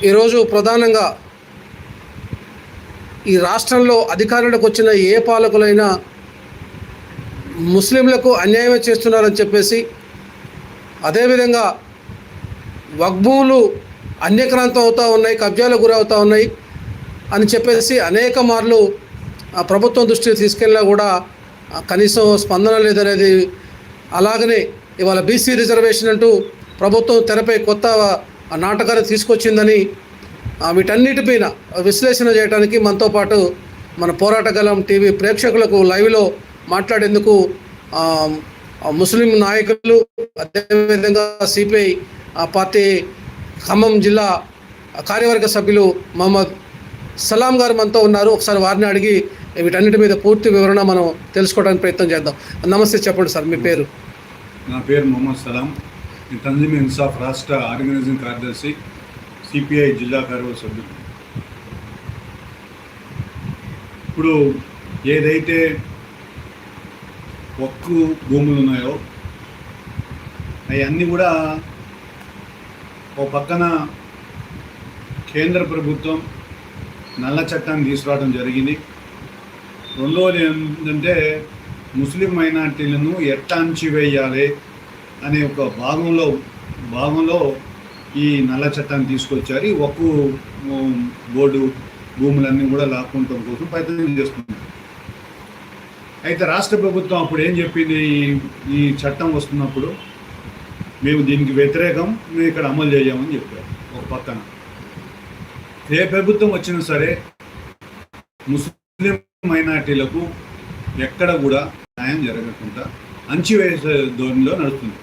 ఈరోజు ప్రధానంగా ఈ రాష్ట్రంలో అధికారంలోకి వచ్చిన ఏ పాలకులైనా ముస్లింలకు అన్యాయం చేస్తున్నారని చెప్పేసి అదేవిధంగా వగ్భూములు అన్యక్రాంతం అవుతూ ఉన్నాయి కబ్జాలకు గురవుతూ ఉన్నాయి అని చెప్పేసి అనేక మార్లు ప్రభుత్వం దృష్టికి తీసుకెళ్ళినా కూడా కనీసం స్పందన లేదనేది అలాగనే ఇవాళ బీసీ రిజర్వేషన్ అంటూ ప్రభుత్వం తెరపై కొత్త ఆ, నాటకాన్ని తీసుకొచ్చిందని వీటన్నిటి వీటన్నిటిపైన విశ్లేషణ చేయడానికి మనతో పాటు మన పోరాటగలం టీవీ ప్రేక్షకులకు లైవ్లో మాట్లాడేందుకు ముస్లిం నాయకులు అదేవిధంగా సిపిఐ పార్టీ ఖమ్మం జిల్లా కార్యవర్గ సభ్యులు మహమ్మద్ సలాం గారు మనతో ఉన్నారు. ఒకసారి వారిని అడిగి వీటన్నిటి మీద పూర్తి వివరణ మనం తెలుసుకోవడానికి ప్రయత్నం చేద్దాం. నమస్తే చెప్పండి సార్ మీ పేరు? నా పేరు మొహమ్మద్ సలాం. తంజీమ్ ఇన్సాఫ్ రాష్ట్ర ఆర్గనైజింగ్ కార్యదర్శి సిపిఐ జిల్లా కార్యవర్గ సభ్యులు ఇప్పుడు ఏదైతే ఒక్కు భూములు ఉన్నాయో అవన్నీ కూడా ఓ పక్కన కేంద్ర ప్రభుత్వం నల్ల చట్టాన్ని తీసుకురావడం జరిగింది రెండవది ఏంటంటే ముస్లిం మైనార్టీలను ఎట్లా అణచివేయాలి అనే ఒక భాగంలో భాగంలో ఈ నల్ల చట్టాన్ని తీసుకొచ్చారు. ఈ ఒక్కు బోర్డు భూములన్నీ కూడా లాక్కుంటాం కోసం ప్రయత్నం చేస్తున్నారు. అయితే రాష్ట్ర ప్రభుత్వం అప్పుడు ఏం చెప్పింది? ఈ- చట్టం వస్తున్నప్పుడు మేము దీనికి వ్యతిరేకం మేము ఇక్కడ అమలు చేయమని చెప్పారు ఒక పక్కన. ఏ ప్రభుత్వం వచ్చినా సరే ముస్లిం మైనార్టీలకు ఎక్కడ కూడా న్యాయం జరగకుండా అంచివేసే ధోరణిలో నడుస్తుంది.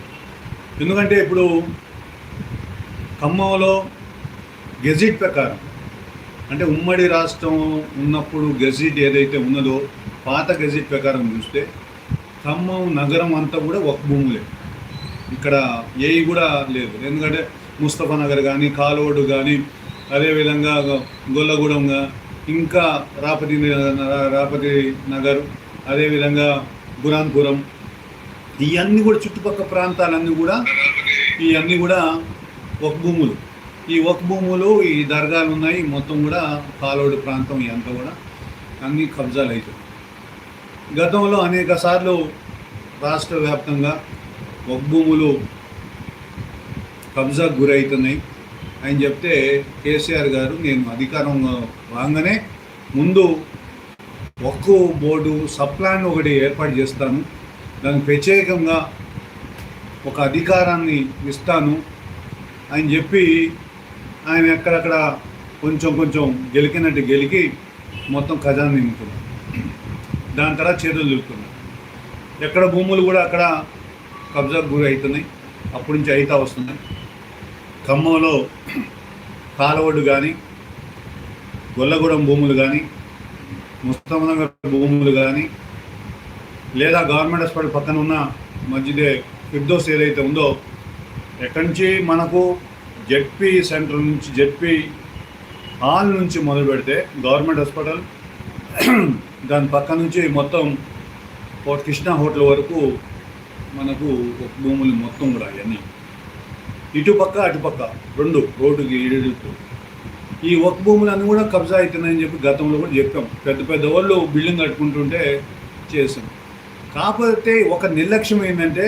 ఎందుకంటే ఇప్పుడు ఖమ్మంలో గెజిట్ ప్రకారం అంటే ఉమ్మడి రాష్ట్రం ఉన్నప్పుడు గెజిట్ ఏదైతే ఉన్నదో పాత గెజిట్ ప్రకారం చూస్తే ఖమ్మం నగరం అంతా కూడా ఒక భూములే. ఇక్కడ ఏవి కూడా లేదు. ఎందుకంటే ముస్తఫా నగర్ కానీ కాలువడు కానీ అదేవిధంగా గొల్లగూడెంగా ఇంకా రాపతి న- రాపతి నగర్ అదేవిధంగా బురాన్పురం ఇవన్నీ కూడా చుట్టుపక్కల ప్రాంతాలన్నీ కూడా ఇవన్నీ కూడా ఒక భూములు. ఈ ఒక భూములు ఈ దర్గాలు ఉన్నాయి మొత్తం కూడా కాలోడు ప్రాంతం ఇదంతా కూడా. అన్ని కబ్జాలు అవుతాయి గతంలో అనేక సార్లు రాష్ట్ర వ్యాప్తంగా ఒక భూములు కబ్జాకు గురవుతున్నాయి అని చెప్తే కేసీఆర్ గారు నేను అధికారం రాగానే ముందు ఒక్కో బోర్డు సప్లాన్ ఒకటి ఏర్పాటు చేస్తాను. దానికి ప్రత్యేకంగా ఒక అధికారాన్ని ఇస్తాను అని చెప్పి ఆయన ఎక్కడక్కడ కొంచెం కొంచెం గెలికినట్టు గెలికి మొత్తం ఖజానా నింపుకున్నాడు దాని తర్వాత చేతులు దులుపుకున్నాడు ఎక్కడ భూములు కూడా అక్కడ కబ్జాకు గురి అవుతున్నాయి అప్పటి నుంచి అయితా వస్తున్నాయి. ఖమ్మంలో కాలవడ్డు కానీ గొల్లగూడెం భూములు కానీ ముస్తమనగర్ భూములు కానీ లేదా గవర్నమెంట్ హాస్పిటల్ పక్కన ఉన్న మధ్యదే ఫిర్దోస్ ఏదైతే ఉందో ఎక్కడి నుంచి మనకు జెడ్పీ సెంటర్ నుంచి జెడ్పీ హాల్ నుంచి మొదలు పెడితే గవర్నమెంట్ హాస్పిటల్ దాని పక్క నుంచి మొత్తం ఫోర్ట్ కృష్ణా హోటల్ వరకు మనకు ఒక భూములు మొత్తం కూడా అవన్నీ. ఇటుపక్క అటుపక్క రెండు రోడ్డుకి ఇడుతూ ఈ ఒక భూములన్నీ కూడా కబ్జా అవుతున్నాయని చెప్పి గతంలో కూడా చెప్పాం. పెద్ద పెద్ద వాళ్ళు బిల్డింగ్ కట్టుకుంటుంటే చేసాం కాకపోతే ఒక నిర్లక్ష్యం ఏంటంటే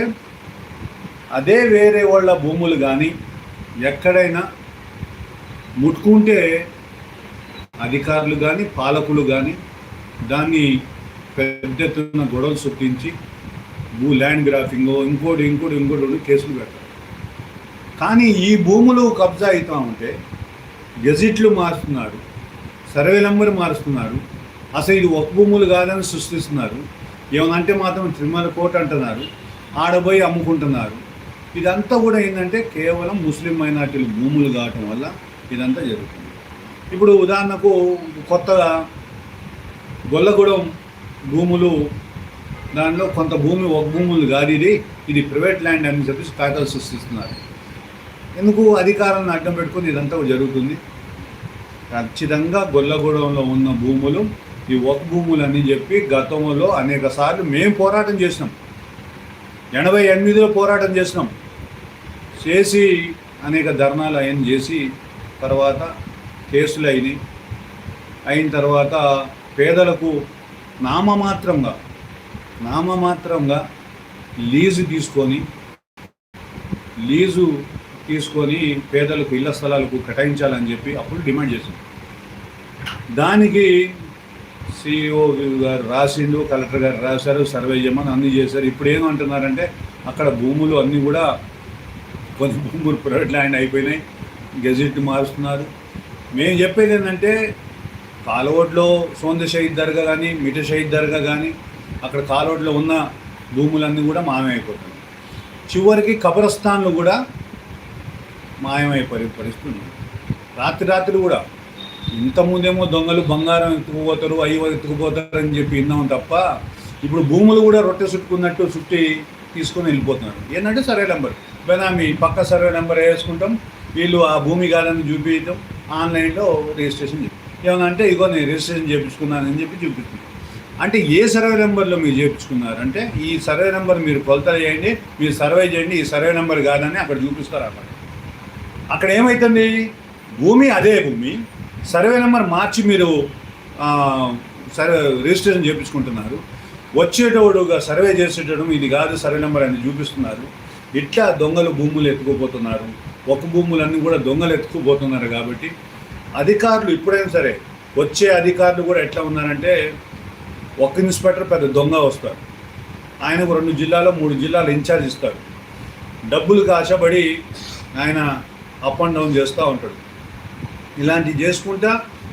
అదే వేరే వాళ్ళ భూములు కానీ ఎక్కడైనా ముట్టుకుంటే అధికారులు కానీ పాలకులు కానీ దాన్ని పెద్ద ఎత్తున గొడవలు సృష్టించి భూ ల్యాండ్ గ్రాఫింగ్ ఇంకోటి ఇంకోటి ఇంకోటి ఉండి కేసులు పెడతారు. కానీ ఈ భూములు కబ్జా అవుతా ఉంటే గెజిట్లు మారుస్తున్నాడు సర్వే నెంబర్ మారుస్తున్నాడు అసలు ఇది ఒక భూములు కాదని సృష్టిస్తున్నారు. ఏమనంటే మాత్రం తిరుమల కోట అంటున్నారు. ఆడబోయి అమ్ముకుంటున్నారు. ఇదంతా కూడా ఏంటంటే కేవలం ముస్లిం మైనార్టీలు భూములు కావటం వల్ల ఇదంతా జరుగుతుంది. ఇప్పుడు ఉదాహరణకు కొత్తగా గొల్లగూడెం భూములు దానిలో కొంత భూమి ఒక భూములు కాదు ఇది ఇది ప్రైవేట్ ల్యాండ్ అని చెప్పేసి కాగితాలు సృష్టిస్తున్నారు. ఎందుకు అధికారాన్ని అడ్డం పెట్టుకుని ఇదంతా జరుగుతుంది? ఖచ్చితంగా గొల్లగూడెంలో ఉన్న భూములు ఈ ఒక భూములు అని చెప్పి గతంలో అనేక సార్లు మేము పోరాటం చేసినాం. ఎనభై ఎనిమిదిలో పోరాటం చేసినాం. చేసి అనేక ధర్నాలు ఆయన చేసి తర్వాత కేసులు అయినాయి. అయిన తర్వాత పేదలకు నామమాత్రంగా నామమాత్రంగా లీజు తీసుకొని లీజు తీసుకొని పేదలకు ఇళ్ళ స్థలాలకు కేటాయించాలని చెప్పి అప్పుడు డిమాండ్ చేసింది దానికి సిఇఓ గారు రాసిండు కలెక్టర్ గారు రాశారు సర్వే చేయమని అన్నీ చేశారు. ఇప్పుడు ఏమంటున్నారంటే అక్కడ భూములు అన్నీ కూడా కొన్ని భూములు ప్రైవేట్ ల్యాండ్ అయిపోయినాయి గెజిట్ మారుస్తున్నారు. మేము చెప్పేది ఏంటంటే కాలువడ్లో సోంద షహీద్ దర్గా కానీ మిట షహీద్ దర్గా కానీ అక్కడ కాలువడ్లో ఉన్న భూములన్నీ కూడా మాయమైపోతున్నాయి. చివరికి కబరస్థాన్లు కూడా మాయమైపోయే పరిస్థితి ఉంది. రాత్రి రాత్రి కూడా ఇంతకుముందేమో దొంగలు బంగారం ఎత్తుకుపోతారు అయ్యి ఎత్తుకుపోతారు అని చెప్పి విన్నాం తప్ప ఇప్పుడు భూములు కూడా రొట్టె చుట్టుకున్నట్టు చుట్టి తీసుకొని వెళ్ళిపోతున్నారు. ఏంటంటే సర్వే నెంబర్. బెనామీ పక్క సర్వే నెంబర్ వేసుకుంటాం వీళ్ళు ఆ భూమి కాదని చూపించడం ఆన్లైన్లో రిజిస్ట్రేషన్ చేయ- ఏమన్నా అంటే ఇగో నేను రిజిస్ట్రేషన్ చేయించుకున్నానని చెప్పి చూపిస్తుంది అంటే ఏ సర్వే నెంబర్లో మీరు చేయించుకున్నారంటే ఈ సర్వే నెంబర్ మీరు కొలతలు చేయండి మీరు సర్వే చేయండి ఈ సర్వే నెంబర్ కాదని అక్కడ చూపిస్తారు అక్కడ అక్కడ ఏమవుతుంది భూమి అదే భూమి సర్వే నెంబర్ మార్చి మీరు సరే సర్వే రిజిస్ట్రేషన్ చేయించుకుంటున్నారు. వచ్చేటోడుగా సర్వే చేసేటప్పుడు ఇది కాదు సర్వే నెంబర్ అని చూపిస్తున్నారు. ఇట్లా దొంగలు భూములు ఎత్తుకుపోతున్నారు. ఒక భూములన్నీ కూడా దొంగలు ఎత్తుకుపోతున్నారు కాబట్టి అధికారులు ఇప్పుడైనా సరే వచ్చే అధికారులు కూడా ఎట్లా ఉన్నారంటే ఒక ఇన్స్పెక్టర్ పెద్ద దొంగ వస్తారు. ఆయనకు రెండు జిల్లాలో మూడు జిల్లాలు ఇన్ఛార్జ్ ఇస్తారు. డబ్బులకు ఆశపడి ఆయన అప్ అండ్ డౌన్ చేస్తూ ఉంటాడు. ఇలాంటివి చేసుకుంటా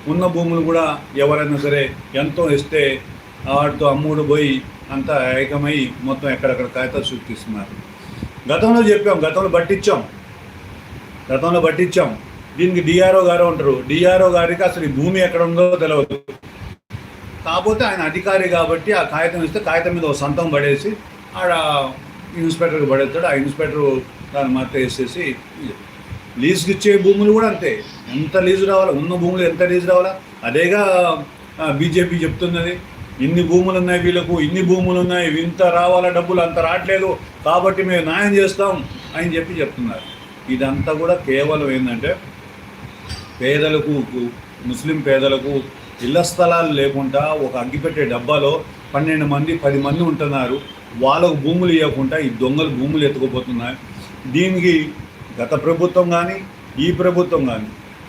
ఉన్న భూములు కూడా ఎవరైనా సరే ఎంతో ఇస్తే వాటితో అమ్ముడు పోయి అంతా ఏకమై మొత్తం ఎక్కడెక్కడ కాగితాలు సృష్టిస్తున్నారు గతంలో చెప్పాం గతంలో పట్టించాం. గతంలో పట్టించాం. దీనికి డిఆర్ఓ గారు ఉంటారు. డిఆర్ఓ గారికి అసలు ఈ భూమి ఎక్కడ ఉందో తెలియదు కాకపోతే ఆయన అధికారి కాబట్టి ఆ కాగితం ఇస్తే కాగితం మీద ఒక సంతం పడేసి ఆడ ఇన్స్పెక్టర్కి పడేస్తాడు. ఆ ఇన్స్పెక్టర్ దాన్ని మాత్రం వేసేసి లీజుకి ఇచ్చే భూములు కూడా అంతే. ఎంత లీజు రావాలా? ఉన్న భూములు ఎంత లీజు రావాలా? అదేగా బీజేపీ చెప్తున్నది. ఇన్ని భూములు ఉన్నాయి వీళ్ళకు ఇన్ని భూములు ఉన్నాయి ఇంత రావాలా డబ్బులు అంత రావట్లేదు. కాబట్టి మేము న్యాయం చేస్తాం అని చెప్పి చెప్తున్నారు. ఇదంతా కూడా కేవలం ఏంటంటే పేదలకు ముస్లిం పేదలకు ఇళ్ళ స్థలాలు లేకుండా ఒక అగ్గిపెట్టే డబ్బాలో పన్నెండు మంది పది మంది ఉంటున్నారు. వాళ్ళకు భూములు ఇవ్వకుండా ఈ దొంగలు భూములు ఎత్తుకుపోతున్నాయి దీనికి గత ప్రభుత్వం కానీ ఈ ప్రభుత్వం కానీ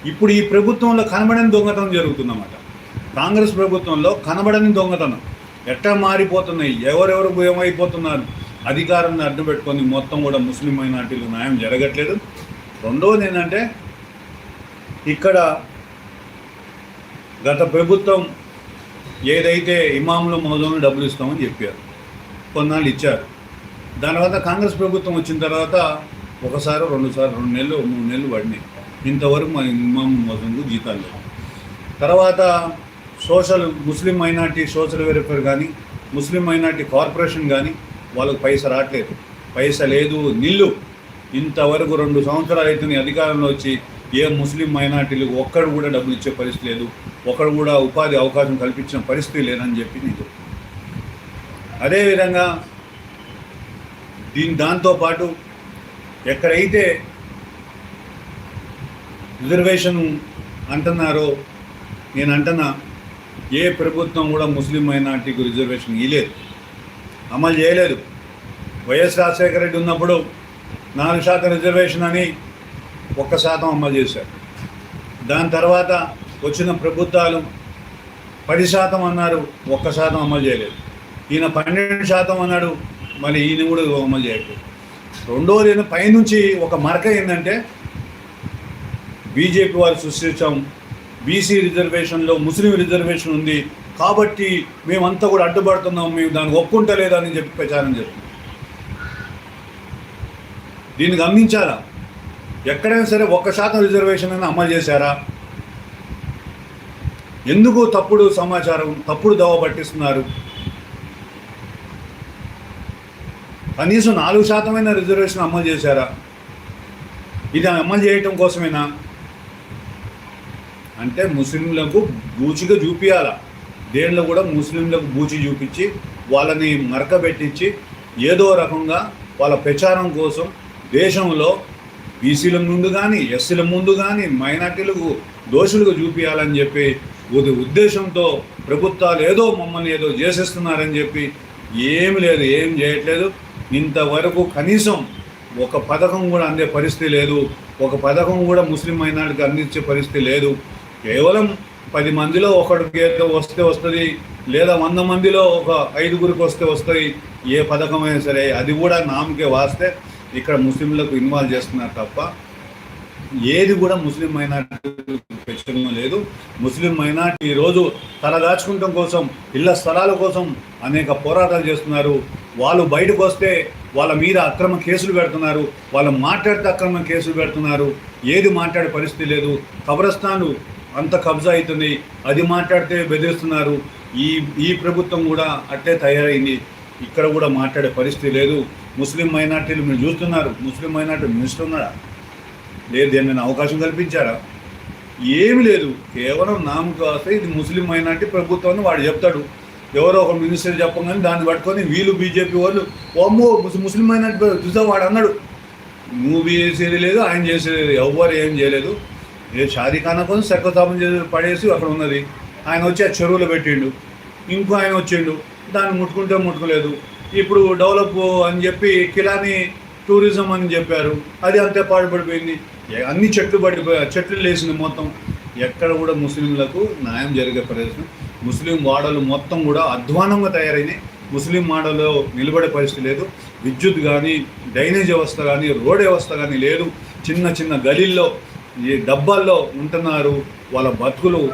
ఇప్పుడు ఈ ప్రభుత్వంలో కనబడని దొంగతనం జరుగుతుందన్నమాట. కాంగ్రెస్ ప్రభుత్వంలో కనబడని దొంగతనం. ఎట్లా మారిపోతున్నాయి? ఎవరెవరు ఏమైపోతున్నారు అధికారాన్ని అడ్డు పెట్టుకొని మొత్తం కూడా ముస్లిం మైనార్టీలు న్యాయం జరగట్లేదు. రెండవది ఏంటంటే ఇక్కడ గత ప్రభుత్వం ఏదైతే ఇమాములు మౌజంలో డబ్బులు ఇస్తామని చెప్పారు కొన్నాళ్ళు ఇచ్చారు. దానివల్ల కాంగ్రెస్ ప్రభుత్వం వచ్చిన తర్వాత ఒకసారి రెండుసార్లు రెండు నెలలు మూడు నెలలు పడినాయి ఇంతవరకు మా ఇమాం మౌజంకు జీతాలు లేవు. తర్వాత social Muslim minority social welfare కానీ ముస్లిం మైనార్టీ కార్పొరేషన్ కానీ వాళ్ళకి పైస రావట్లేదు పైస లేదు నిల్లు. ఇంతవరకు రెండు సంవత్సరాలు అయితే అధికారంలో వచ్చి ఏ ముస్లిం మైనార్టీలకు ఒక్కడు కూడా డబ్బులు ఇచ్చే పరిస్థితి లేదు. ఒకడు కూడా ఉపాధి అవకాశం కల్పించిన పరిస్థితి లేదని చెప్పి నేను అదేవిధంగా దీని దాంతోపాటు ఎక్కడైతే రిజర్వేషన్ అంటున్నారో నేను అంటున్నా ఏ ప్రభుత్వం కూడా ముస్లిం మైనార్టీకి రిజర్వేషన్ ఇవ్వలేదు అమలు చేయలేదు. వైఎస్ రాజశేఖర రెడ్డి ఉన్నప్పుడు నాలుగు శాతం రిజర్వేషన్ అని ఒక్క శాతం అమలు చేశారు. దాని తర్వాత వచ్చిన ప్రభుత్వాలు పది శాతం అన్నారు ఒక్క శాతం అమలు చేయలేదు. ఈయన పన్నెండు శాతం అన్నాడు మరి ఈయన కూడా అమలు చేయలేదు రెండోది ఏంటంటే పైనుంచి ఒక మరక ఏంటంటే బీజేపీ వారు సృష్టించాం బీసీ రిజర్వేషన్లో ముస్లిం రిజర్వేషన్ ఉంది కాబట్టి మేమంతా కూడా అడ్డుపడుతున్నాం మేము దానికి ఒప్పుకుంటలేదని చెప్పి ప్రచారం చేస్తున్నాం. దీన్ని గమనించాలా ఎక్కడైనా సరే ఒక్క శాతం రిజర్వేషన్ అయినా అమలు చేశారా? ఎందుకు తప్పుడు సమాచారం తప్పుడు దవ పట్టిస్తున్నారు? కనీసం నాలుగు శాతమైన రిజర్వేషన్ అమలు చేశారా? ఇది అమలు చేయటం కోసమేనా? అంటే ముస్లింలకు బూచిగా చూపించాల దేనిలో కూడా ముస్లింలకు బూచి చూపించి వాళ్ళని మరకబెట్టించి ఏదో రకంగా వాళ్ళ ప్రచారం కోసం దేశంలో బీసీల ముందు కానీ ఎస్సీల ముందు కానీ మైనార్టీలకు దోషులుగా చూపించాలని చెప్పి ఉద- ఉద్దేశంతో ప్రభుత్వాలు ఏదో మమ్మల్ని ఏదో చేసేస్తున్నారని చెప్పి ఏమి లేదు ఏం చేయట్లేదు. ఇంతవరకు కనీసం ఒక పథకం కూడా అందే పరిస్థితి లేదు. ఒక పథకం కూడా ముస్లిం మైనార్టీకి అందించే పరిస్థితి లేదు. కేవలం పది మందిలో ఒకడికి ఏదో వస్తే వస్తుంది లేదా వంద మందిలో ఒక ఐదుగురికి వస్తే వస్తాయి ఏ పథకం అయినా సరే అది కూడా నామకే వాస్తే ఇక్కడ ముస్లింలకు ఇన్వాల్వ్ చేస్తున్నారు తప్ప ఏది కూడా ముస్లిం మైనార్టీ పెంచడం లేదు. ముస్లిం మైనార్టీ ఈరోజు తల దాచుకుంటం కోసం ఇళ్ళ స్థలాల కోసం అనేక పోరాటాలు చేస్తున్నారు. వాళ్ళు బయటకు వస్తే వాళ్ళ మీద అక్రమ కేసులు పెడుతున్నారు. వాళ్ళు మాట్లాడితే అక్రమ కేసులు పెడుతున్నారు. ఏది మాట్లాడే పరిస్థితి లేదు. కబ్రస్థాన్లు అంత కబ్జా అవుతుంది అది మాట్లాడితే బెదిరిస్తున్నారు. ఈ ఈ ప్రభుత్వం కూడా అట్టే తయారైంది. ఇక్కడ కూడా మాట్లాడే పరిస్థితి లేదు. ముస్లిం మైనార్టీలు మీరు చూస్తున్నారు. ముస్లిం మైనార్టీ మినిస్టర్ ఉన్నారా లేదు దేని అవకాశం కల్పించారా? ఏమి లేదు. కేవలం నామకు వస్తే ఇది ముస్లిం మైనార్టీ ప్రభుత్వం అని వాడు చెప్తాడు. ఎవరో ఒక మినిస్టర్ చెప్పగానే దాన్ని పట్టుకొని వీళ్ళు బీజేపీ వాళ్ళు అమ్మో ముస్లిం మైనార్టీ చూసా వాడు అన్నాడు. నువ్వు చేసేది లేదు ఆయన చేసేది లేదు ఎవ్వరు ఏం చేయలేదు. ఏ షాదీ కోసం శంకుస్థాపన చేసి పడేసి అక్కడ ఉన్నది. ఆయన వచ్చి ఆ చెరువులో పెట్టిండు. ఇంకో ఆయన వచ్చిండు. దాన్ని ముట్టుకుంటే ముట్టుకోలేదు. ఇప్పుడు డెవలప్ అని చెప్పి కిలాని టూరిజం అని చెప్పారు. అది అంతే పాడుపడిపోయింది. అన్ని చెట్లు పడిపోయి చెట్లు లేచింది మొత్తం. ఎక్కడ కూడా ముస్లింలకు న్యాయం జరిగే ప్రదేశం. ముస్లిం వాడలు మొత్తం కూడా అధ్వానంగా తయారైనాయి. ముస్లిం మాడలో నిలబడే పరిస్థితి లేదు. విద్యుత్ కానీ డ్రైనేజ్ వ్యవస్థ కానీ రోడ్ వ్యవస్థ కానీ లేదు. చిన్న చిన్న గలీల్లో ఈ డబ్బాల్లో ఉంటున్నారు. వాళ్ళ బతుకులు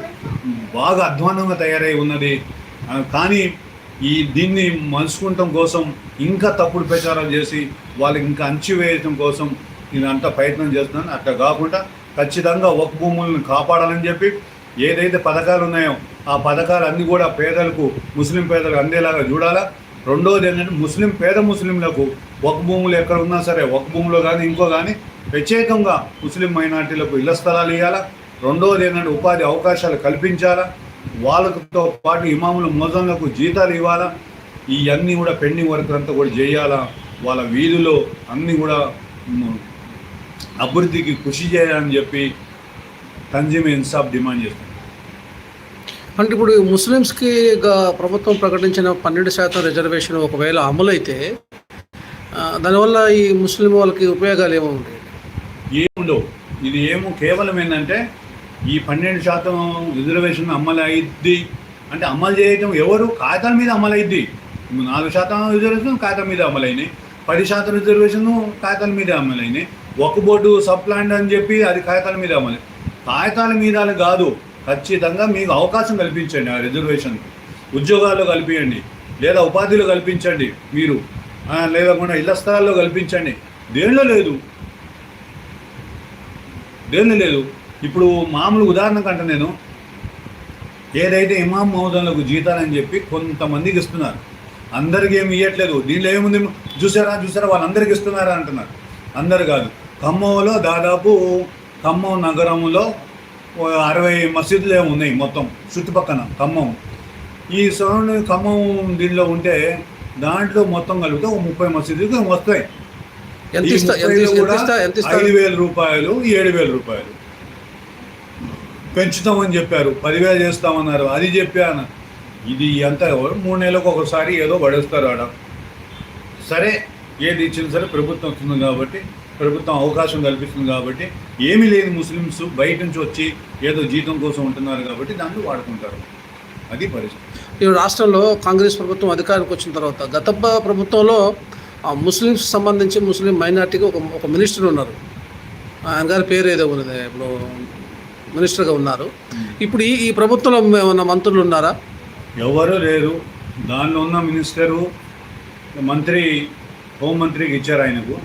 బాగా అధ్వానంగా తయారై ఉన్నది. కానీ ఈ దీన్ని మలుచుకుంటం కోసం ఇంకా తప్పుడు ప్రచారం చేసి వాళ్ళకి ఇంకా అంచివేయటం కోసం నేను అంత ప్రయత్నం చేస్తున్నాను. అట్లా కాకుండా ఖచ్చితంగా ఒక భూములను కాపాడాలని చెప్పి ఏదైతే పథకాలు ఉన్నాయో ఆ పథకాలు అన్నీ కూడా పేదలకు ముస్లిం పేదలకు అందేలాగా చూడాలా. రెండోది ఏంటంటే ముస్లిం పేద ముస్లింలకు ఒక భూములు ఎక్కడ ఉన్నా సరే ఒక భూమిలో కానీ ఇంకో కానీ ప్రత్యేకంగా ముస్లిం మైనార్టీలకు ఇళ్ళ స్థలాలు ఇవ్వాలా రెండోది ఏంటంటే ఉపాధి అవకాశాలు కల్పించాలా. వాళ్ళతో పాటు ఇమాముల మోజన్లకు జీతాలు ఇవ్వాలా? ఇవన్నీ కూడా పెండింగ్ వర్క్ అంతా కూడా చేయాలా? వాళ్ళ వీధిలో అన్నీ కూడా అభివృద్ధికి కృషి చేయాలని చెప్పి తంజీమ్ ఇన్సాఫ్ డిమాండ్ చేస్తుంది. అంటే ఇప్పుడు ముస్లిమ్స్కి ప్రభుత్వం ప్రకటించిన పన్నెండు శాతం రిజర్వేషన్ ఒకవేళ అమలైతే దానివల్ల ఈ ముస్లిం వాళ్ళకి ఉపయోగాలు ఏమో ఉంటాయి ఏముండవు. ఇది ఏమో కేవలం ఏంటంటే ఈ పన్నెండు శాతం రిజర్వేషన్ అమలు అయింది అంటే అమలు చేయటం ఎవరు? కాగితాల మీద అమలు నాలుగు శాతం రిజర్వేషన్ కాగితం మీద అమలైనాయి. పది శాతం రిజర్వేషన్ కాగితాల మీద అమలైనాయి. ఒక బోర్డు సప్లాండ్ అని చెప్పి అది కాగితాల మీద అమలు కాగితాల మీద అని కాదు. ఖచ్చితంగా మీకు అవకాశం కల్పించండి ఆ రిజర్వేషన్. ఉద్యోగాల్లో కల్పించండి. లేదా ఉపాధిలో కల్పించండి మీరు. ఆ, లేకుండా ఇళ్ళ స్థలాల్లో కల్పించండి. దేనిలో లేదు? దేని లేదు? ఇప్పుడు మామూలు ఉదాహరణ కంటే నేను ఏదైతే ఇమాం మహోదన్లకు జీతాలని చెప్పి కొంతమందికి ఇస్తున్నారు అందరికి ఏమి ఇవ్వట్లేదు దీనిలో ఏముంది? చూసారా? చూసారా? వాళ్ళందరికీ ఇస్తున్నారా అంటున్నారు. అందరు కాదు. ఖమ్మంలో దాదాపు ఖమ్మం నగరంలో అరవై మసీదులు ఏమి ఉన్నాయి మొత్తం చుట్టుపక్కన ఖమ్మం. ఈ సరౌండింగ్ ఖమ్మం దీనిలో ఉంటే దాంట్లో మొత్తం కలిపితే ఒక ముప్పై మసీదులు వస్తాయి. ఐదు వేల రూపాయలు ఏడు వేల రూపాయలు. పెంచుతామని చెప్పారు పదివేలు చేస్తామన్నారు అది చెప్పాను. ఇది ఎంత? మూడు నెలలకు ఒకసారి ఏదో పడేస్తారు ఆడ. సరే ఏది ఇచ్చినా సరే ప్రభుత్వం వస్తుంది కాబట్టి ప్రభుత్వం అవకాశం కల్పిస్తుంది కాబట్టి ఏమీ లేని ముస్లిమ్స్ బయట నుంచి వచ్చి ఏదో జీతం కోసం ఉంటున్నారు కాబట్టి దాన్ని వాడుకుంటారు. అది పరిస్థితి. ఈ రాష్ట్రంలో కాంగ్రెస్ ప్రభుత్వం అధికారానికి వచ్చిన తర్వాత గత ప్రభుత్వంలో ముస్లిమ్స్ సంబంధించి ముస్లిం మైనార్టీకి ఒక ఒక మినిస్టర్ ఉన్నారు. ఆయన గారి పేరు ఏదో ఉన్నది ఇప్పుడు మినిస్టర్గా ఉన్నారు. ఇప్పుడు ఈ ఈ ప్రభుత్వంలో ఏమన్నా మంత్రులు ఉన్నారా? ఎవరు లేరు. దానిలో ఉన్న మినిస్టరు మంత్రి హోంమంత్రికి ఇచ్చారు ఆయనకు.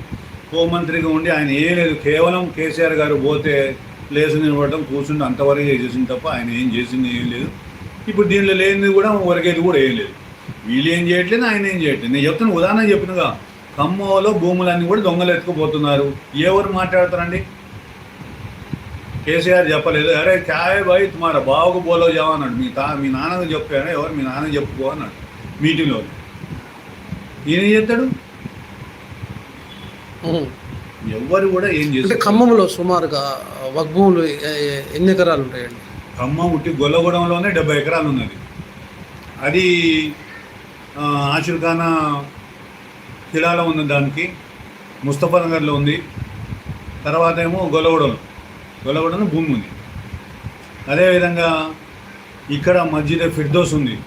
హోంమంత్రిగా ఉండి ఆయన ఏం లేదు. కేవలం కేసీఆర్ గారు పోతే లేచి నిలబడటం కూర్చుంటే అంతవరకు చేసింది తప్ప ఆయన ఏం చేసింది ఏం లేదు. ఇప్పుడు దీనిలో లేనిది కూడా వరకేది కూడా ఏం లేదు. వీళ్ళు ఏం చేయట్లేదు ఆయన ఏం చేయట్లేదు. నేను చెప్తున్న ఉదాహరణ చెప్పినగా ఖమ్మంలో భూములన్నీ కూడా దొంగలు ఎత్తుకుపోతున్నారు. ఎవరు మాట్లాడతారండి? కేసీఆర్ చెప్పలేదు. అరే క్యాయ్ బాయ్ తుమారా బావకు బోలో అన్నాడు. మీ తా మీ నాన్నకు చెప్పారా ఎవరు? మీ నాన్న చెప్పుకో అన్నాడు. మీటింగ్లో. ఈయన ఉహు. ఎవ్వరు కూడా ఏం చేస్తారు? ఖమ్మంలో సుమారుగా వగ్భూములు ఎన్ని ఎకరాలు ఉంటాయండి? ఖమ్మం ఉట్టి గొల్లగూడెంలోనే డెబ్బై ఎకరాలు ఉన్నది. అది ఆషుర్ఖానా కిలాలో ఉన్న దానికి ముస్తఫా నగర్లో ఉంది. తర్వాత ఏమో గొల్లగూడెంలో. గొల్లగూడెంలో భూమి ఉంది. అదేవిధంగా ఇక్కడ మస్జిద్ ఫిర్దోస్ ఉంది.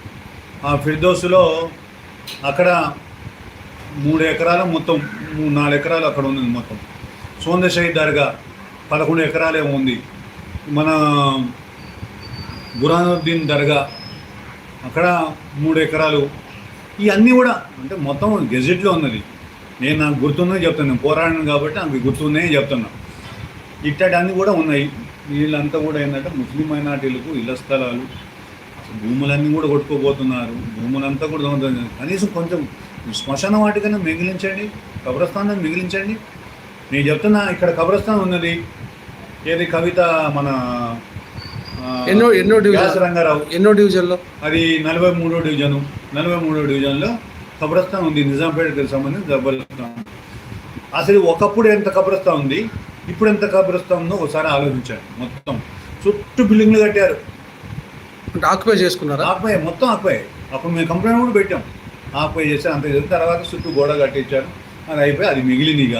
ఆ ఫిర్దోస్లో అక్కడ మూడు ఎకరాలు మొత్తం మూడు నాలుగు ఎకరాలు అక్కడ ఉంది మొత్తం. సోంద షహీద్ దర్గా పదకొండు ఎకరాలే ఉంది. మన బురానుద్దీన్ దర్గా అక్కడ మూడు ఎకరాలు. ఇవన్నీ కూడా అంటే మొత్తం గెజెట్లో ఉన్నది. నేను నాకు గుర్తున్నాయి చెప్తాను. పోరాడిన కాబట్టి నాకు గుర్తున్నాయి చెప్తున్నాను ఇట్టటి అన్నీ కూడా ఉన్నాయి. వీళ్ళంతా కూడా ఏంటంటే ముస్లిం మైనార్టీలకు ఇళ్ళ స్థలాలు భూములన్నీ కూడా కొట్టుకోబోతున్నారు. భూములంతా కూడా. కనీసం కొంచెం శ్మశాన వాటికైనా మిగిలించండి కబ్రస్థానం మిగిలించండి. నేను చెప్తున్నా ఇక్కడ కబ్రస్థాన్ ఉన్నది. ఏది కవిత మన ఎన్నో ఎన్నో డివిజన్ రంగారావు. ఎన్నో డివిజన్లో? అది నలభై మూడో డివిజను నలభై మూడో డివిజన్లో కబ్రస్థాన్ ఉంది. నిజాంపేటకి సంబంధించి కబ్రస్థాన్ అసలు ఒకప్పుడు ఎంత కబ్రస్థాన్ ఉంది? ఇప్పుడు ఎంత కబ్రస్థాన్ ఉందో ఒకసారి ఆలోచించాను మొత్తం. చుట్టూ బిల్డింగ్లు కట్టారు. అంటే ఆక్యుపై చేసుకున్నారా? ఆకుపోయి మొత్తం ఆకుపోయి అప్పుడు మేము కంప్లైంట్ కూడా పెట్టాం. ఆకుపోయి చేసి అంత చేసిన తర్వాత చుట్టూ గోడ కట్టించారు. అది అయిపోయి అది మిగిలింది ఇక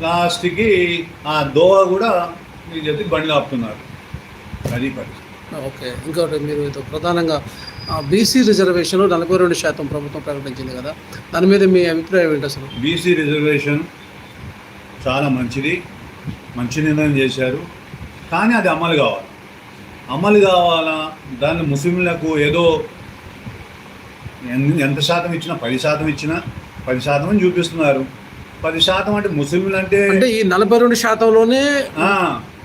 లాస్ట్కి ఆ దోవ కూడా మీ చెప్పి బండ్లు ఆపుతున్నారు. అది పరిస్థితి. ఓకే. ఇంకోటి మీరు ప్రధానంగా బీసీ రిజర్వేషన్ నలభై రెండు శాతం ప్రభుత్వం ప్రకటించింది కదా. దాని మీద మీ అభిప్రాయం ఏంటి అసలు? బీసీ రిజర్వేషన్ చాలా మంచిది. మంచి నిర్ణయం చేశారు. కానీ అది అమలు కావాలి. అమలు కావాలా? దాన్ని ముస్లింలకు ఏదో ఎంత శాతం ఇచ్చినా పది శాతం ఇచ్చినా పది శాతం అని చూపిస్తున్నారు. పది శాతం అంటే ముస్లింలు అంటే అంటే ఈ నలభై రెండు శాతంలోనే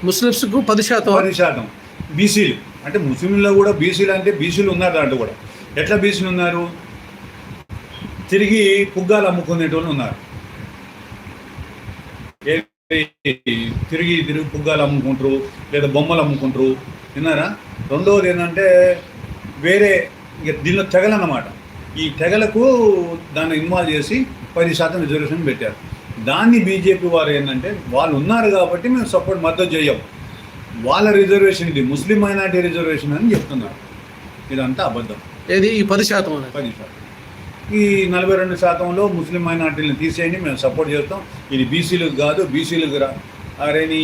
ముస్లిమ్స్కు పది శాతం. పది శాతం. బీసీలు. అంటే ముస్లింల్లో కూడా బీసీలు అంటే బీసీలు ఉన్నారు దాంట్లో కూడా. ఎట్లా బీసీలు ఉన్నారు? తిరిగి పుగ్గాలు అమ్ముకునేటోళ్ళు ఉన్నారు. తిరిగి తిరిగి పుగ్గాలు అమ్ముకుంటారు లేదా బొమ్మలు అమ్ముకుంటారు. విన్నారా? రెండవది ఏంటంటే వేరే ఇక దీనిలో తెగలన్నమాట. ఈ తెగలకు దాన్ని ఇన్వాల్వ్ చేసి పది శాతం రిజర్వేషన్ పెట్టారు. దాన్ని బీజేపీ వారు ఏంటంటే వాళ్ళు ఉన్నారు కాబట్టి మేము సపోర్ట్ మద్దతు చేయం. వాళ్ళ రిజర్వేషన్ ఇది ముస్లిం మైనార్టీ రిజర్వేషన్ అని చెప్తున్నారు. ఇదంతా అబద్ధం. ఏది? ఈ పది శాతం పది శాతం. ఈ నలభై రెండు శాతంలో ముస్లిం మైనార్టీలను తీసేయండి మేము సపోర్ట్ చేస్తాం. ఇది బీసీలకు కాదు బీసీలకు రా అరే నీ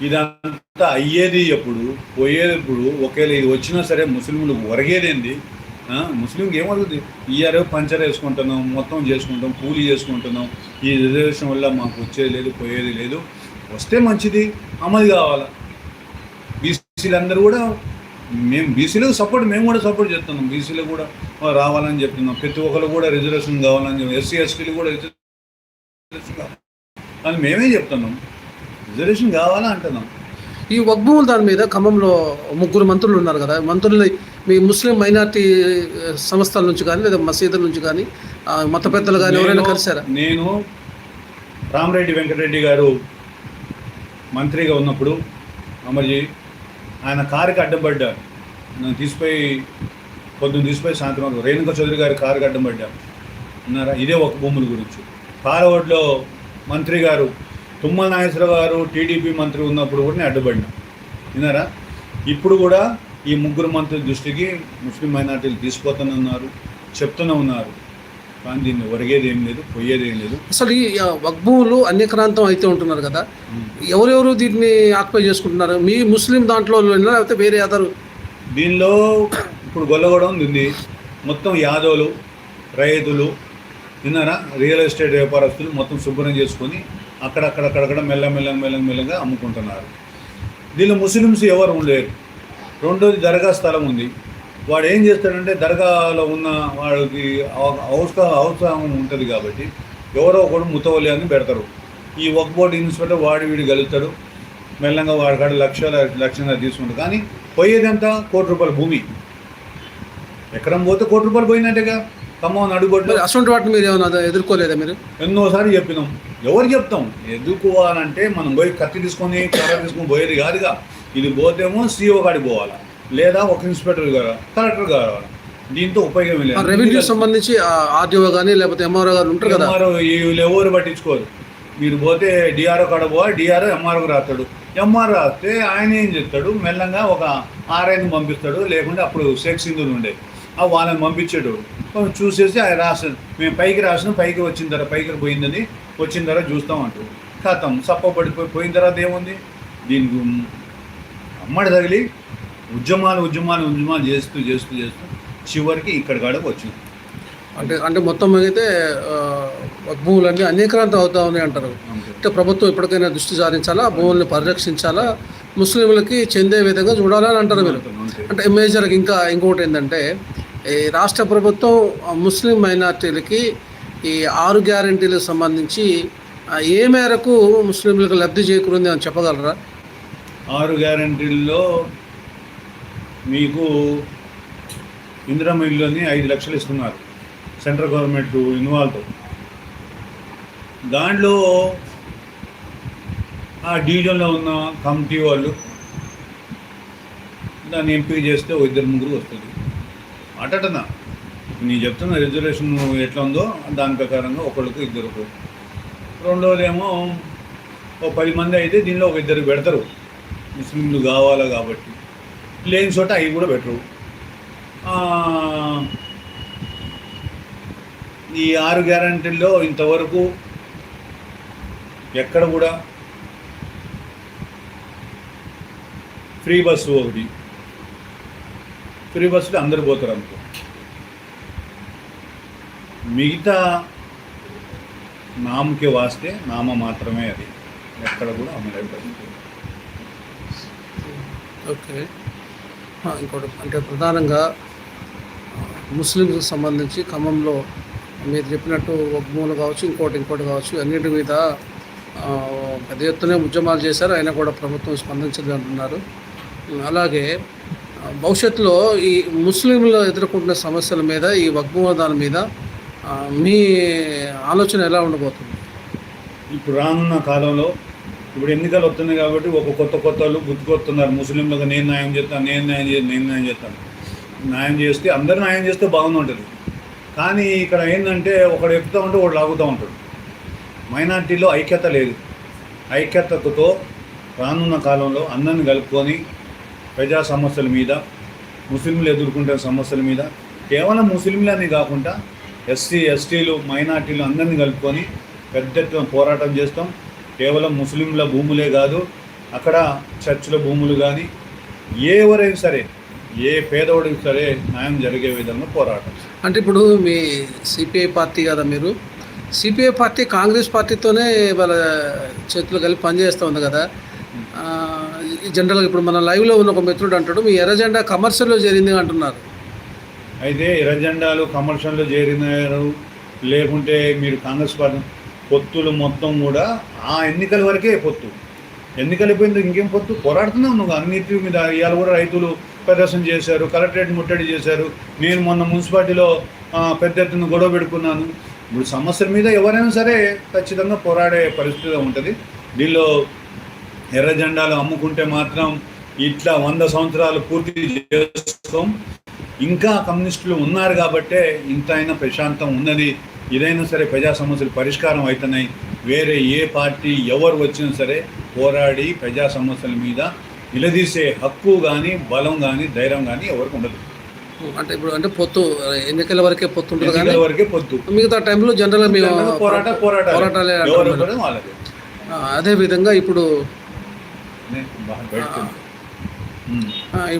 ఇదంతా అయ్యేది ఎప్పుడు పోయేది ఎప్పుడు ఒకవేళ ఇది వచ్చినా సరే ముస్లింలు ఒరగేదేంది ఆ, ముస్లింకి ఏమవుతుంది ఇయర్ పంచర్ వేసుకుంటున్నాం మొత్తం చేసుకుంటాం కూలి చేసుకుంటున్నాం ఈ రిజర్వేషన్ వల్ల మాకు వచ్చేది లేదు పోయేది లేదు. వస్తే మంచిది అమలు కావాలి? బీసీలు అందరూ కూడా మేము బీసీలకు సపోర్ట్ మేము కూడా సపోర్ట్ చేస్తున్నాం బీసీలకు కూడా. రావాలని చెప్తున్నాం ప్రతి ఒక్కరు కూడా రిజర్వేషన్ కావాలని చెప్పి ఎస్సీ ఎస్టీలు కూడా రిజర్వేషన్ కావాలి. అని మేమే చెప్తున్నాం. రిజర్వేషన్ కావాలా అంటున్నాం. ఈ వగ్భూముల దాని మీద ఖమ్మంలో ముగ్గురు మంత్రులు ఉన్నారు కదా. మంత్రులు మీ ముస్లిం మైనార్టీ సంస్థల నుంచి కానీ లేదా మసీదుల నుంచి కానీ మత పెద్దలు కానీ ఎవరైనా కలిసారా నేను రామరెడ్డి వెంకటరెడ్డి గారు మంత్రిగా ఉన్నప్పుడు అమర్జీ ఆయన కారుకి అడ్డం పడ్డారు. నన్ను తీసిపోయి పొద్దున్న తీసిపోయి సాయంత్రం రేణుక చౌదరి గారి కారుకి అడ్డం పడ్డారు ఉన్నారా? ఇదే ఒక భూముల గురించి. పాలవడ్లో మంత్రి గారు తుమ్మల నాగేశ్వరరావు గారు టీడీపీ మంత్రి ఉన్నప్పుడు కూడా నేను అడ్డుపడినా. విన్నారా? ఇప్పుడు కూడా ఈ ముగ్గురు మంత్రుల దృష్టికి ముస్లిం మైనార్టీలు తీసుకుపోతున్నారు చెప్తూనే ఉన్నారు. కానీ దీన్ని ఒరిగేది ఏం లేదు పోయేది ఏం లేదు. అసలు ఈ వగ్భూములు అన్యక్రాంతం అయితే ఉంటున్నారు కదా. ఎవరెవరు దీన్ని ఆక్యుపై చేసుకుంటున్నారు? మీ ముస్లిం దాంట్లో లేకపోతే వేరే అదరు? దీనిలో ఇప్పుడు గొల్లగూడెం ఉంది. మొత్తం యాదవులు రైతులు విన్నారా? రియల్ ఎస్టేట్ వ్యాపారస్తులు మొత్తం శుభ్రం చేసుకొని అక్కడక్కడక్కడక్కడ మెల్ల మెల్ల మెల్ల మెల్లగా అమ్ముకుంటున్నారు. దీనిలో ముస్లిమ్స్ ఎవరు ఉండలేరు. రెండోది దర్గా స్థలం ఉంది. వాడు ఏం చేస్తాడంటే దర్గాలో ఉన్న వాడికి అవసరం అవసరం ఉంటుంది కాబట్టి ఎవరో ఒకడు ముతవల్లి అని పెడతారు. ఈ వర్క్ బోర్డు ఇన్స్పెక్టర్ వాడి వీడి గలుగుతాడు మెల్లంగా వాడికాడ లక్షల లక్షంగా తీసుకుంటాడు. కానీ పోయేదంతా కోటి రూపాయల భూమి. ఎకరం పోతే కోటి రూపాయలు పోయినట్టుగా. ఖమ్మం మరి అటువంటి వాటిని మీరు ఏమైనా ఎదుర్కోలేదా మీరు? ఎన్నోసారి చెప్పినాం. ఎవరు చెప్తాం? ఎదుర్కోవాలంటే మనం పోయి కత్తి తీసుకొని కర్ర తీసుకొని పోయేది కాదుగా. ఇది పోతేమో సీఓ కాడికి పోవాలా? లేదా ఒక ఇన్స్పెక్టర్ గారు? కలెక్టర్ గారు? దీంతో ఉపయోగం రెవెన్యూ లేదు సంబంధించి ఆర్డీఓ కానీ లేకపోతే ఎంఆర్ఓ గారు ఉంటారు కదా? ఎంఆర్ఓ వీళ్ళు ఎవరు పట్టించుకోరు. మీరు పోతే డిఆర్ఓ కాడ పో డిఆర్ఓ ఎంఆర్ఓకి రాస్తాడు. ఎంఆర్ రాస్తే ఆయన ఏం చెప్తాడు? మెల్లంగా ఒక ఆర్ఐని పంపిస్తాడు. లేకుంటే అప్పుడు షేక్ సింధులు ఉండే. ఆ వాళ్ళని పంపించాడు. చూసేసి ఆయన రాసాడు మేము పైకి రాసిన పైకి వచ్చిన తర్వాత పైకి పోయిందని వచ్చిన తర్వాత చూస్తాం అంటాడు ఖతం సప్ప పడిపోయి పోయిన తర్వాత ఏముంది? దీనికి అమ్మడి తగిలి ఉద్యమాలు ఉద్యమాలు ఉద్యమాలు చేస్తూ చేస్తూ చేస్తూ చివరికి ఇక్కడ కాడకు వచ్చింది అంటే అంటే మొత్తం అయితే భూములన్నీ అనేకరాంతం అవుతా ఉన్నాయి అంటారు. అంటే ప్రభుత్వం ఎప్పటికైనా దృష్టి సారించాలా? భూముల్ని పరిరక్షించాలా? ముస్లింలకి చెందే విధంగా చూడాలని అంటారు మీరు. అంటే మేజర్గా ఇంకా ఇంకొకటి ఏంటంటే ఈ రాష్ట్ర ప్రభుత్వం ముస్లిం మైనార్టీలకి ఈ ఆరు గ్యారంటీలకు సంబంధించి ఏ మేరకు ముస్లింలకు లబ్ధి చేకూరింది అని చెప్పగలరా? ఆరు గ్యారంటీల్లో మీకు ఇందిరమ్మ ఇల్లుని ఐదు లక్షలు ఇస్తున్నారు సెంట్రల్ గవర్నమెంట్ ఇన్వాల్వ్ దాంట్లో ఆ డివిజన్లో ఉన్న కమిటీ వాళ్ళు దాన్ని ఎంపిక చేస్తే ఓ ఇద్దరు ముగ్గురు వస్తుంది అటటన నేను చెప్తున్న రిజర్వేషన్ ఎట్లా ఉందో దాని ప్రకారంగా ఒకళ్ళకు ఇద్దరుకు రెండోదేమో ఓ పది మంది అయితే దీనిలో ఒక ఇద్దరు పెడతారు. ముస్లింలు కావాలా కాబట్టి. లేని చోట అవి కూడా పెట్టరు. ఈ ఆరు గ్యారంటీల్లో ఇంతవరకు ఎక్కడ కూడా ఫ్రీ బస్సు ఒకటి. ఫ్రీ బస్సులు అందరు పోతారు అనుకో. మిగతా నామకి వాస్తే నామ మాత్రమే అది. ఎక్కడ కూడా అమలు ఓకే. ఇంకోటి అంటే ప్రధానంగా ముస్లింకి సంబంధించి ఖమ్మంలో మీరు చెప్పినట్టు ఒక మూల కావచ్చు ఇంకోటి ఇంకోటి కావచ్చు అన్నిటి మీద పెద్ద ఎత్తున ఉద్యమాలు చేశారు. అయినా కూడా ప్రభుత్వం స్పందించదు అంటున్నారు అలాగే భవిష్యత్తులో ఈ ముస్లింలు ఎదుర్కొంటున్న సమస్యల మీద ఈ వగ్వాదాల మీద మీ ఆలోచన ఎలా ఉండబోతుంది? ఇప్పుడు రానున్న కాలంలో ఇప్పుడు ఎన్నికలు వస్తున్నాయి కాబట్టి ఒక కొత్త కొత్త వాళ్ళు గుర్తుకొస్తున్నారు. ముస్లింలకు నేను న్యాయం చేస్తాను నేను న్యాయం చేస్తాను నేను న్యాయం చేస్తాను న్యాయం చేస్తే అందరు న్యాయం చేస్తే బాగుంటుంది ఉంటుంది కానీ ఇక్కడ ఏంటంటే ఒకడు ఎక్కుతూ ఉంటే ఒకడు లాగుతూ ఉంటాడు. మైనార్టీలో ఐక్యత లేదు. ఐక్యతతో రానున్న కాలంలో అందరిని కలుపుకొని ప్రజా సమస్యల మీద ముస్లింలు ఎదుర్కొంటున్న సమస్యల మీద కేవలం ముస్లింలని కాకుండా ఎస్సీ ఎస్టీలు మైనార్టీలు అందరినీ కలుపుకొని పెద్ద ఎత్తున పోరాటం చేస్తాం. కేవలం ముస్లింల భూములే కాదు అక్కడ చర్చిల భూములు కానీ ఎవరైనా సరే ఏ పేదవాడికి సరే న్యాయం జరిగే విధంగా పోరాటం. అంటే ఇప్పుడు మీ సిపిఐ పార్టీ కదా మీరు? సిపిఐ పార్టీ కాంగ్రెస్ పార్టీతోనే వాళ్ళ చేతులు కలిపి పనిచేస్తూ ఉంది కదా. జనరల్గా ఇప్పుడు మన లైవ్లో ఉన్న ఒక మిత్రుడు అంటాడు మీ ఎర్రజెండా కమర్షియల్లో చేరింది అంటున్నారు. అయితే ఎర్రజెండాలు కమర్షియల్లో చేరినారు లేకుంటే మీరు కాంగ్రెస్ పార్టీ పొత్తులు మొత్తం కూడా ఆ ఎన్నికల వరకే పొత్తు. ఎన్నికలు అయిపోయింది ఇంకేం పొత్తు? పోరాడుతున్నావు నువ్వు. అన్నిటి మీద ఇవాళ కూడా రైతులు ప్రదర్శన చేశారు కలెక్టరేట్ ముట్టడి చేశారు. నేను మొన్న మున్సిపాలిటీలో పెద్ద ఎత్తున గొడవ పెట్టుకున్నాను ఇప్పుడు సమస్యల మీద ఎవరైనా సరే ఖచ్చితంగా పోరాడే పరిస్థితి ఉంటుంది. దీనిలో ఎర్ర జెండాలు అమ్ముకుంటే మాత్రం ఇట్లా వంద సంవత్సరాలు పూర్తి చేసుకోం ఇంకా కమ్యూనిస్టులు ఉన్నారు కాబట్టే ఇంత అయినా ప్రశాంతం ఉన్నది. ఇదైనా సరే ప్రజా సమస్యలు పరిష్కారం అవుతున్నాయి. వేరే ఏ పార్టీ ఎవరు వచ్చినా సరే పోరాడి ప్రజా సమస్యల మీద నిలదీసే హక్కు కానీ బలం కానీ ధైర్యం కానీ ఎవరికి ఉండదు. అంటే ఇప్పుడు అంటే పొత్తు ఎన్నికల వరకే పొత్తు ఎన్నికల వరకే పొద్దు మిగతా టైంలో జనరల్గా మేము పోరాట పోరాటాలు. పోరాటాలే అదే విధంగా ఇప్పుడు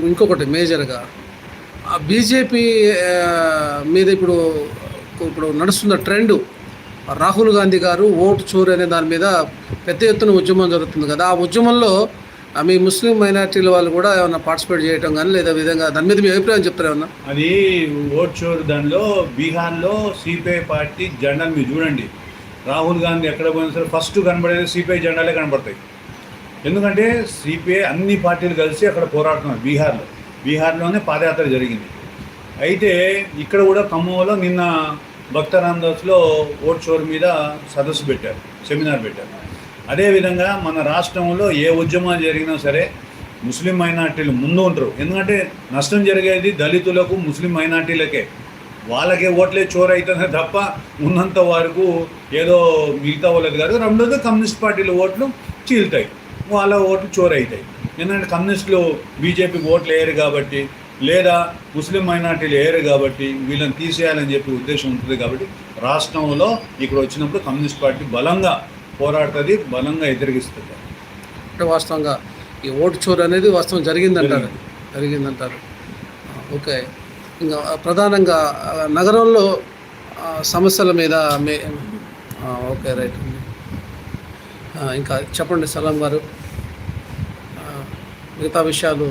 ఇంకొకటి మేజర్గా. బీజేపీ మీద ఇప్పుడు ఇప్పుడు నడుస్తున్న ట్రెండ్ రాహుల్ గాంధీ గారు ఓటు చోరు అనే దాని మీద పెద్ద ఎత్తున ఉద్యమం జరుగుతుంది కదా. ఆ ఉద్యమంలో మీ ముస్లిం మైనార్టీల వాళ్ళు కూడా ఏమైనా పార్టిసిపేట్ చేయడం కానీ లేదా విధంగా దాని మీద మీ అభిప్రాయం చెప్తారు ఏమన్నా? అది ఓట్ చోరు దానిలో బీహార్లో సిపిఐ పార్టీ జెండాలు మీరు చూడండి. రాహుల్ గాంధీ ఎక్కడ పోయినా సరే ఫస్ట్ కనబడేది సిపిఐ జెండాలే కనబడతాయి. ఎందుకంటే సిపిఐ అన్ని పార్టీలు కలిసి అక్కడ పోరాడుతున్నారు బీహార్లో. బీహార్లోనే పాదయాత్ర జరిగింది. అయితే ఇక్కడ కూడా ఖమ్మంలో నిన్న భక్త రామదాస్లో ఓట్ చోరు మీద సదస్సు పెట్టారు సెమినార్ పెట్టారు. అదేవిధంగా మన రాష్ట్రంలో ఏ ఉద్యమాలు జరిగినా సరే ముస్లిం మైనార్టీలు ముందు ఉంటారు. ఎందుకంటే నష్టం జరిగేది దళితులకు ముస్లిం మైనార్టీలకే. వాళ్ళకే ఓట్లే చోరు అవుతుంది తప్ప ఉన్నంత వరకు ఏదో మిగతా వాళ్ళది కాదు. రెండోది కమ్యూనిస్ట్ పార్టీల ఓట్లు చీలుతాయి. వాళ్ళ ఓట్లు చోరు అవుతాయి ఎందుకంటే కమ్యూనిస్టులు బీజేపీకి ఓట్లు వేయరు కాబట్టి లేదా ముస్లిం మైనార్టీలు వేయరు కాబట్టి వీళ్ళని తీసేయాలని చెప్పి ఉద్దేశం ఉంటుంది కాబట్టి రాష్ట్రంలో ఇక్కడ వచ్చినప్పుడు కమ్యూనిస్ట్ పార్టీ బలంగా పోరాడుతుంది బలంగా ఎదిరిగిస్తుంది. అంటే వాస్తవంగా ఈ ఓటు చోరు అనేది వాస్తవం జరిగిందంటారు. జరిగిందంటారు. ఓకే. ఇంకా ప్రధానంగా నగరంలో సమస్యల మీద మీ ఓకే రైట్. ఇంకా చెప్పండి సలాం గారు. మిగతా విషయాలు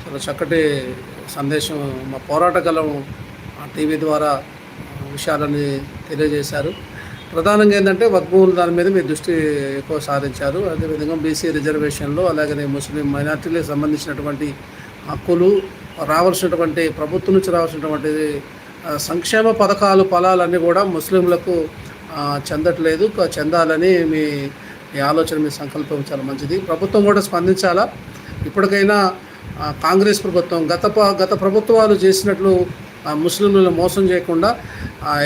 చాలా చక్కటి సందేశం మా పోరాటకాలం టీవీ ద్వారా విషయాలని తెలియజేశారు. ప్రధానంగా ఏంటంటే వక్బూల్ దాని మీద మీ దృష్టి ఎక్కువ సారించారు. అదేవిధంగా బీసీ రిజర్వేషన్లు అలాగే ముస్లిం మైనార్టీలకు సంబంధించినటువంటి హక్కులు రావాల్సినటువంటి ప్రభుత్వం నుంచి రావాల్సినటువంటి సంక్షేమ పథకాలు ఫలాలన్నీ కూడా ముస్లింలకు చెందట్లేదు. చెందాలని మీ ఈ ఆలోచన మీ సంకల్పం చాలా మంచిది. ప్రభుత్వం కూడా స్పందించాలా? ఇప్పటికైనా కాంగ్రెస్ ప్రభుత్వం గత గత ప్రభుత్వాలు చేసినట్లు ముస్లింలను మోసం చేయకుండా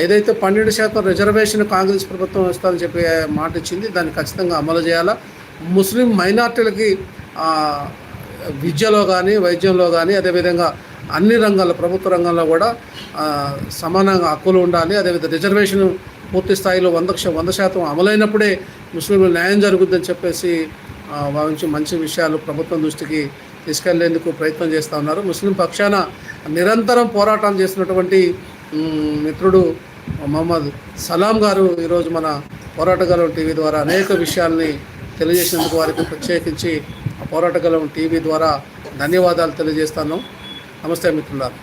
ఏదైతే పన్నెండు శాతం రిజర్వేషన్ కాంగ్రెస్ ప్రభుత్వం ఇస్తారని చెప్పి మాట ఇచ్చింది దాన్ని ఖచ్చితంగా అమలు చేయాలా? ముస్లిం మైనార్టీలకి విద్యలో కానీ వైద్యంలో కానీ అదేవిధంగా అన్ని రంగాల్లో ప్రభుత్వ రంగంలో కూడా సమానంగా హక్కులు ఉండాలి. అదేవిధంగా రిజర్వేషన్ పూర్తి స్థాయిలో వంద వంద శాతం అమలైనప్పుడే ముస్లింలు న్యాయం జరుగుద్దని చెప్పేసి ఆ, భావించి మంచి విషయాలు ప్రభుత్వం దృష్టికి తీసుకెళ్ళేందుకు ప్రయత్నం చేస్తూ ఉన్నారు. ముస్లిం పక్షాన నిరంతరం పోరాటం చేసినటువంటి మిత్రుడు మహమ్మద్ సలాం గారు ఈరోజు మన పోరాటగలం టీవీ ద్వారా అనేక విషయాల్ని తెలియజేసినందుకు వారికి ప్రత్యేకించి ఆ పోరాటగలం టీవీ ద్వారా ధన్యవాదాలు తెలియజేస్తాను. నమస్తే మిత్రులారా.